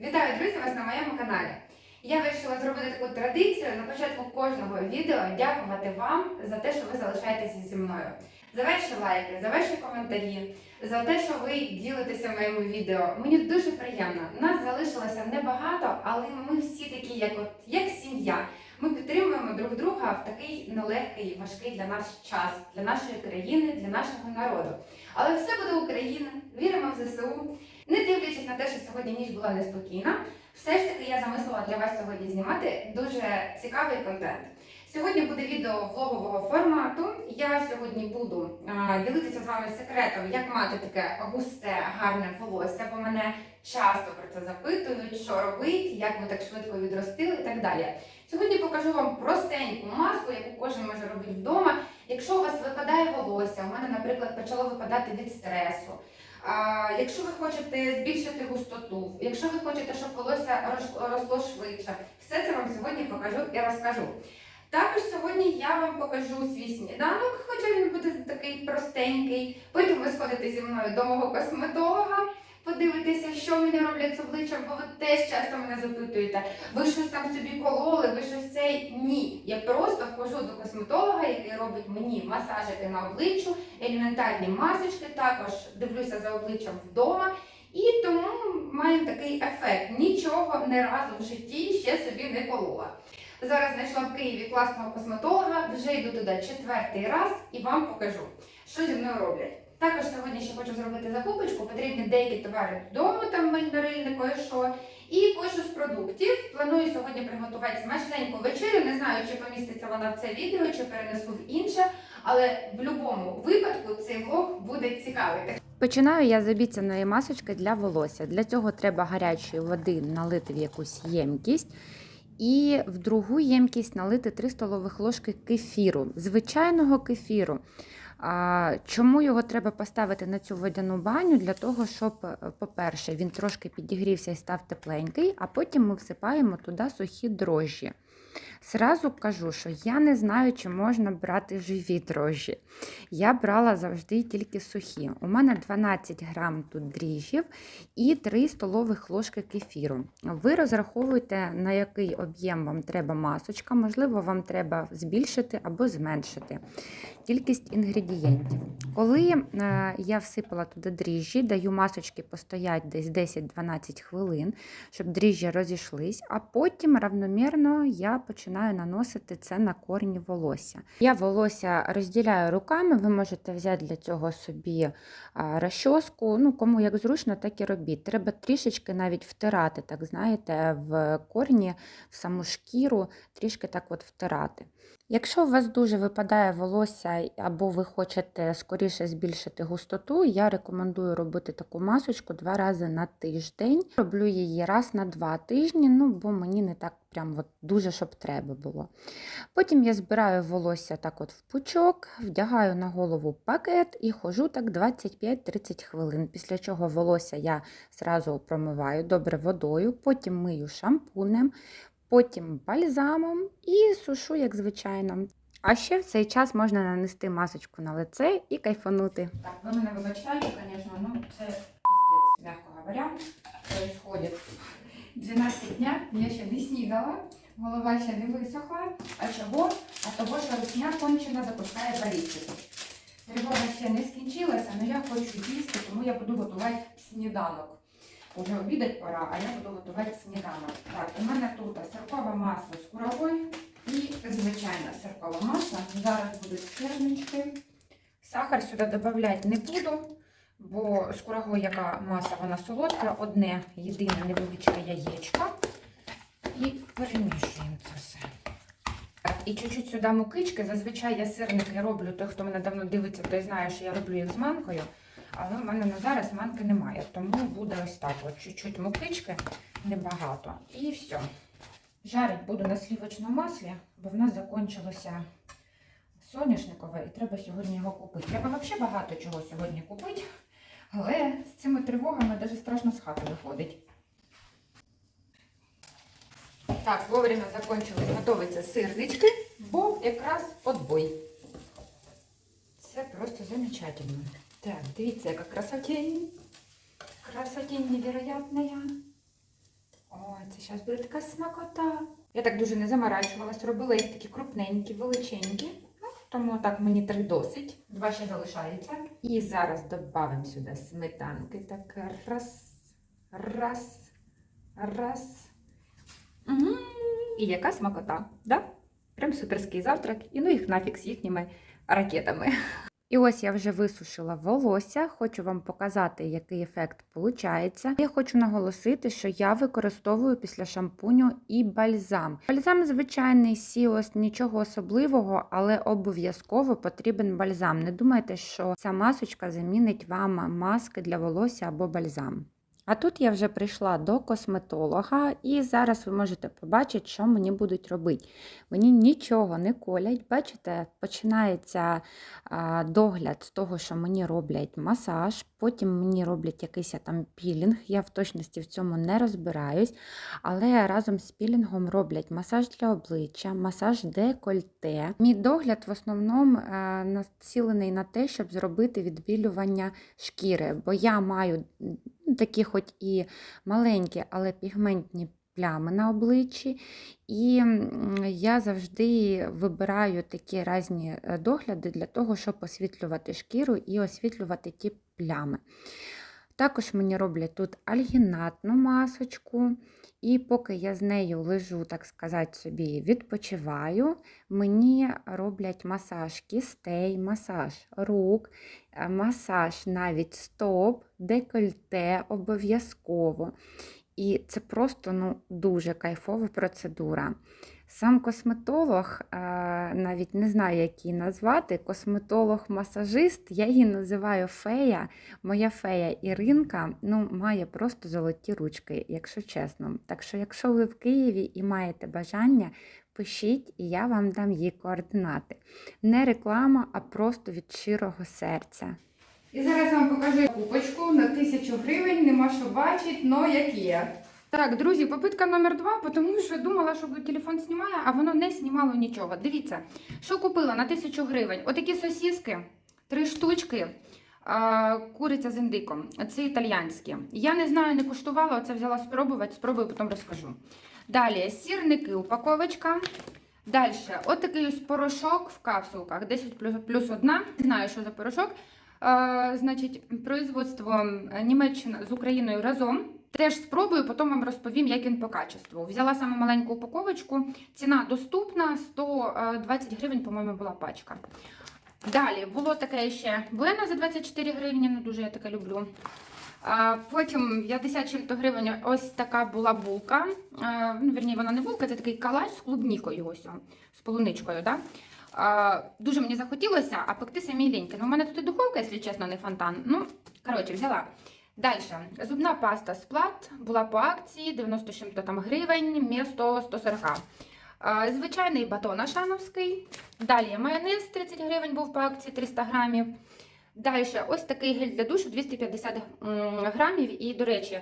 Вітаю, друзі, вас на моєму каналі. Я вирішила зробити таку традицію на початку кожного відео дякувати вам за те, що ви залишаєтеся зі мною. За ваші лайки, за ваші коментарі, за те, що ви ділитеся моїми відео. Мені дуже приємно. Нас залишилося небагато, але ми всі такі, як от як сім'я. Ми підтримуємо друг друга в такий нелегкий, важкий для нас час, для нашої країни, для нашого народу. Але все буде Україна, віримо в ЗСУ. Не дивлячись на те, що сьогодні ніч була неспокійна, все ж таки я замислила для вас сьогодні знімати дуже цікавий контент. Сьогодні буде відео влогового формату. Я сьогодні буду а, ділитися з вами секретом, як мати таке густе, гарне волосся, бо мене часто про це запитують, що робити, як ви так швидко відростили і так далі. Сьогодні покажу вам простеньку маску, яку кожен може робити вдома. Якщо у вас випадає волосся, у мене, наприклад, почало випадати від стресу. Якщо ви хочете збільшити густоту, якщо ви хочете, щоб волосся росло швидше, все це вам сьогодні покажу і розкажу. Також сьогодні я вам покажу свій сніданок, хоча він буде такий простенький. Потім ви сходите зі мною до мого косметолога, подивитеся, що мені роблять з обличчям, бо ви теж часто мене запитуєте, ви щось там собі кололи, ви щось цей ні. Я просто ходжу до косметолога, який робить мені масажики на обличчю, елементарні масочки, також дивлюся за обличчям вдома. І тому маю такий ефект. Нічого не разу в житті ще собі не колола. Зараз знайшла в Києві класного косметолога, вже йду туди четвертий раз і вам покажу, що зі мною роблять. Також сьогодні ще хочу зробити закупочку, потрібні деякі товари додому, там мильнорильне кое-що. І кое-що з продуктів. Планую сьогодні приготувати смачненьку вечерю. Не знаю, чи поміститься вона в це відео, чи перенесу в інше, але в будь-якому випадку цей влог буде цікавий. Починаю я з обіцяної масочки для волосся. Для цього треба гарячої води налити в якусь ємкість. І в другу ємкість налити 3 столових ложки кефіру, звичайного кефіру. А, Чому його треба поставити на цю водяну баню? Для того, щоб, е, по-перше, він трошки підігрівся і став тепленький, а потім ми всипаємо туди сухі дрожжі. Сразу кажу, що я не знаю, чи можна брати живі дрожжі. Я брала завжди тільки сухі. У мене 12 грам тут дріжджів і 3 столових ложки кефіру. Ви розраховуєте, на який об'єм вам треба масочка, можливо, вам треба збільшити або зменшити кількість інгредієнтів. Коли е, я всипала туди дріжджі, даю масочки постоять десь 10-12 хвилин, щоб дріжджі розійшлись, а потім равномірно я починаю наносити це на корні волосся. Я волосся розділяю руками, ви можете взяти для цього собі розчоску, ну кому як зручно, так і робіть. Треба трішечки навіть втирати, так знаєте, в корні, в саму шкіру, трішки так от втирати. Якщо у вас дуже випадає волосся або ви хочете скоріше збільшити густоту, я рекомендую робити таку масочку два рази на тиждень. Роблю її раз на два тижні, ну бо мені не так прям от дуже щоб треба було. Потім я збираю волосся так от в пучок, вдягаю на голову пакет і ходжу так 25-30 хвилин. Після чого волосся я зразу промиваю добре водою, потім мию шампунем, потім бальзамом і сушу, як звичайно. А ще в цей час можна нанести масочку на лице і кайфанути. Так, ви мене вибачаєте, звісно, ну це піздець, м'яко говоря, происходит. 12 дня, я ще не снідала, голова ще не висохла. А чого? А того, що русня кончена запускає балістику. Тривога ще не скінчилася, але я хочу їсти, тому я буду готувати сніданок. Уже обідать пора, а я буду готувати сніданок. Так, у мене маса з куровою і звичайна сиркова маса. Зараз будуть сирнички. Сахар сюди додавати не буду, бо з курагою яка маса, вона солодка, одне єдине невеличке яєчко. І перемішуємо це все. І чуть-чуть сюди мукички. Зазвичай я сирники роблю. Той, хто мене давно дивиться, той знає, що я роблю їх з манкою. Але в мене на зараз манки немає. Тому буде ось так. Чуть-чуть мукички, небагато. І все. Жарить буду на слівочному маслі, бо в нас закінчилося соняшникове і треба сьогодні його купити. Треба взагалі багато чого сьогодні купити, але з цими тривогами навіть страшно з хати виходить. Так, вовремя закінчились готуватися сирнички, бо якраз подбой. Це просто замечательно. Так, дивіться, яка красотень. Красотень невероятная. Це зараз буде така смакота. Я так дуже не заморачувалась, робила їх такі крупненькі, величенькі. Ну, тому так мені три досить. Два ще залишається. І зараз додамо сюди сметанки. Так раз, раз, раз. М, І яка смакота, да? Прям суперський завтрак, і ну їх нафіг з їхніми ракетами. І ось я вже висушила волосся, хочу вам показати, який ефект виходить. Я хочу наголосити, що я використовую після шампуню і бальзам. Бальзам звичайний сіос, нічого особливого, але обов'язково потрібен бальзам. Не думайте, що ця масочка замінить вам маски для волосся або бальзам. А тут я вже прийшла до косметолога, і зараз ви можете побачити, що мені будуть робити. Мені нічого не колять. Бачите, починається догляд з того, що мені роблять масаж, потім мені роблять якийсь там пілінг. Я в точності в цьому не розбираюсь, але разом з пілінгом роблять масаж для обличчя, масаж декольте. Мій догляд в основному е, націлений на те, щоб зробити відбілювання шкіри, бо я маю такі, хоч і маленькі, але пігментні. Плями на обличчі, і я завжди вибираю такі різні е, догляди для того, щоб освітлювати шкіру і освітлювати ті плями. Також мені роблять тут альгінатну масочку, і поки я з нею лежу, так сказати, собі відпочиваю, мені роблять масаж кістей, масаж рук, е, масаж навіть стоп, декольте обов'язково. І це просто ну, дуже кайфова процедура. Сам косметолог, е, навіть не знаю, як її назвати, косметолог-масажист, я її називаю фея. Моя фея Іринка ну, має просто золоті ручки, якщо чесно. Так що, якщо ви в Києві і маєте бажання, пишіть, і я вам дам її координати. Не реклама, а просто від щирого серця. І зараз вам покажу купочку на 1000 гривень, нема що бачить, но як є. Так, друзі, попитка номер два, тому що думала, що телефон знімає, а воно не знімало нічого. Дивіться, що купила на 1000 гривень. Отакі сосіски, три штучки. Куриця з індиком. Це італьянські. Я не знаю, не куштувала, оце взяла спробувати, спробую, потім розкажу. Далі сірники, упаковочка. Далі, отакий ось порошок в капсулках, 10 плюс, плюс одна. Не знаю, що за порошок. Значить, производство е, Німеччина з Україною разом. Теж спробую, потім вам розповім, як він по качеству. Взяла саме маленьку упаковочку. Ціна доступна, 120 гривень, по-моєму, була пачка. Далі було таке ще Буена за 24 гривні, не дуже я таке люблю. Потім 50 чим-то гривень ось така була булка. Ну, вірні, вона не булка, це такий калач з клубнікою, ось, з полуничкою. Да? Дуже мені захотілося, а пекти самі ліньки. Ну, у мене тут і духовка, якщо чесно, не фонтан. Ну, коротше, взяла. Далі. Зубна паста сплат була по акції 90 чим-то там гривень, місто 140. А, Звичайний батон ашановський. Далі майонез 30 гривень був по акції 300 грамів. Далі ось такий гель для душу 250 м, грамів. І, до речі,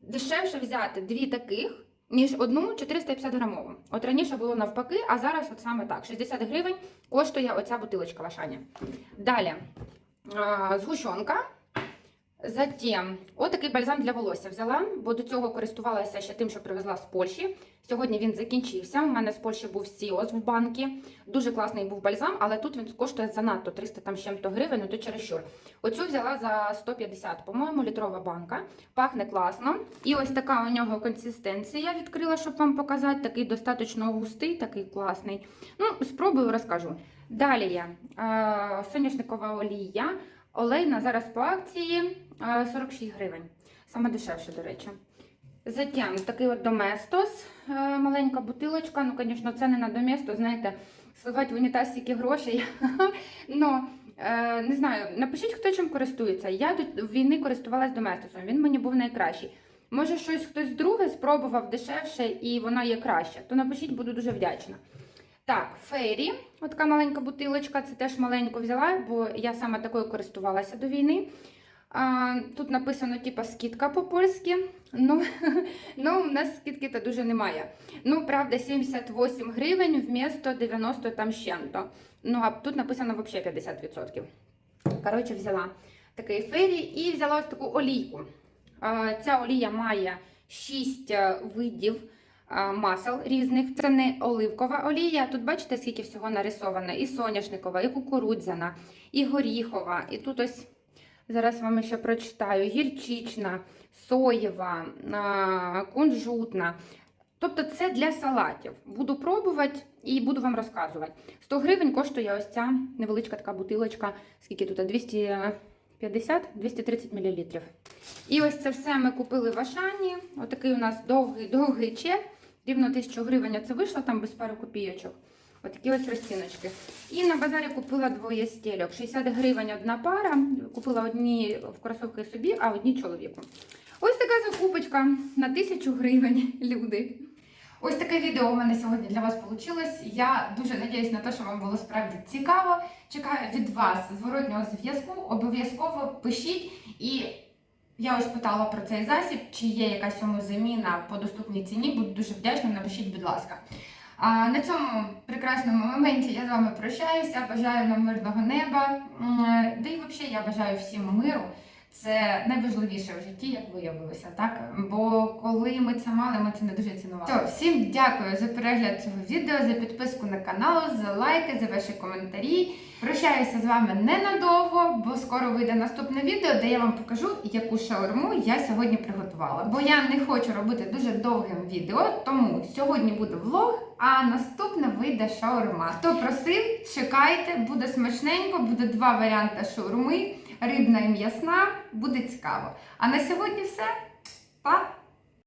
дешевше взяти дві таких, ніж одну 450 грамову. От раніше було навпаки, а зараз от саме так. 60 гривень коштує оця бутилочка Лашаня. Далі згущенка. Затім, отакий бальзам для волосся взяла, бо до цього користувалася ще тим, що привезла з Польщі. Сьогодні він закінчився. У мене з Польщі був Сіос в банки. Дуже класний був бальзам, але тут він коштує занадто 300 там чим-то гривень, ну то чересчур. Оцю взяла за 150, по-моєму, літрова банка. Пахне класно. І ось така у нього консистенція відкрила, щоб вам показати. Такий достатньо густий, такий класний. Ну, спробую, розкажу. Далі є е, соняшникова олія. Олейна зараз по акції е, 46 гривень. Саме дешевше, до речі. Затям такий от Доместос, е, маленька бутилочка. Ну, звісно, це не на Доместо, знаєте, сливати в унітаз стільки грошей. Ну, е, не знаю, напишіть, хто чим користується. Я до війни користувалась Доместосом, він мені був найкращий. Може, щось хтось друге спробував дешевше і воно є краще, то напишіть, буду дуже вдячна. Так, фейрі, от така маленька бутилочка, це теж маленьку взяла, бо я саме такою користувалася до війни. А, тут написано, типа, скидка по-польськи. Ну, ну, у нас скидки то дуже немає. Ну, правда, 78 гривень вмісто 90 там чим-то. Ну, а тут написано взагалі 50%. Коротше, взяла такий фейрі і взяла ось таку олійку. А, ця олія має шість е, видів масел різних. Це не оливкова олія. Тут бачите, скільки всього нарисовано: і соняшникова, і кукурудзяна, і горіхова. І тут ось зараз вам ще прочитаю: гірчична, соєва, кунжутна. Тобто це для салатів. Буду пробувати і буду вам розказувати. 100 гривень коштує ось ця невеличка така бутилочка. Скільки тут? 250-230 мл. І ось це все ми купили в Ашані. Отакий у нас довгий довгий чек. Рівно 1000 гривень це вийшло там без пару копійочок. Отакі ось розціночки. І на базарі купила двоє стельок. 60 гривень одна пара. Купила одні в кросовки собі, а одні чоловіку. Ось така закупочка на 1000 гривень, люди. Ось таке відео у мене сьогодні для вас вийшло. Я дуже надіюсь на те, що вам було справді цікаво. Чекаю від вас зворотнього зв'язку. Обов'язково пишіть. І я ось питала про цей засіб, чи є якась йому заміна по доступній ціні. Буду дуже вдячна. Напишіть, будь ласка. А на цьому прекрасному моменті я з вами прощаюся. Бажаю нам мирного неба. Да і взагалі я бажаю всім миру. Це найважливіше в житті, як виявилося, так? Бо коли ми це мали, ми це не дуже цінували. Все, всім дякую за перегляд цього відео, за підписку на канал, за лайки, за ваші коментарі. Прощаюся з вами ненадовго, бо скоро вийде наступне відео, де я вам покажу, яку шаурму я сьогодні приготувала. Бо я не хочу робити дуже довгим відео, тому сьогодні буде влог, а наступне вийде шаурма. Хто просив, чекайте, буде смачненько, буде два варіанти шаурми, рибна і м'ясна, буде цікаво. А на сьогодні все. Па!